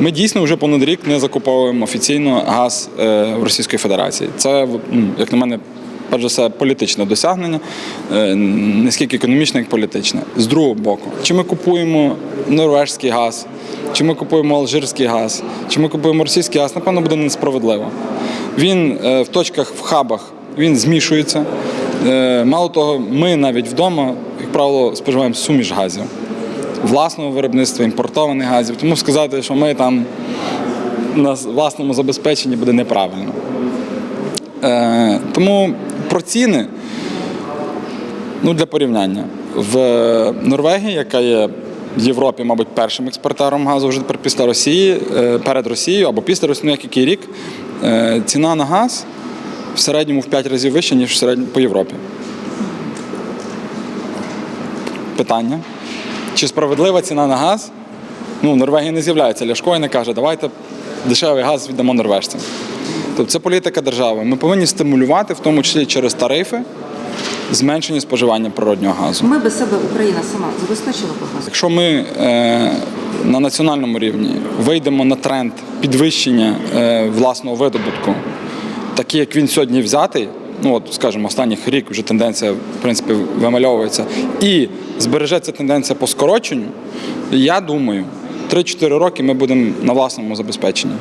Ми дійсно вже понад рік не закуповуємо офіційно газ е, в Російської Федерації. Це, ну, як на мене, перш за все, політичне досягнення, е, не скільки економічне, як політичне. З другого боку, чи ми купуємо норвежський газ, чи ми купуємо алжирський газ, чи ми купуємо російський газ, напевно, буде несправедливо. Він е, в точках, в хабах він змішується. Мало того, ми навіть вдома, як правило, споживаємо суміш газів власного виробництва, імпортованих газів. Тому сказати, що ми там на власному забезпеченні буде неправильно. Е, тому про ціни, ну, для порівняння, в Норвегії, яка є в Європі, мабуть, першим експортером газу вже тепер після Росії, е, перед Росією або після Росії, ну, як який рік, е, ціна на газ в середньому в 5 разів вища, ніж в середньому по Європі. Питання. Чи справедлива ціна на газ? Ну, в Норвегії не з'являється Ляшко і не каже, давайте дешевий газ віддамо норвежцям. Тобто це політика держави. Ми повинні стимулювати, в тому числі через тарифи, зменшення споживання природнього газу. Ми без себе Україна сама забезпечила би газ. Якщо ми е, на національному рівні вийдемо на тренд підвищення е, власного видобутку, такий, як він сьогодні взятий, ну от, скажімо, останніх рік вже тенденція в принципі вимальовується, і збережеться тенденція по скороченню, я думаю, 3-4 роки ми будемо на власному забезпеченні.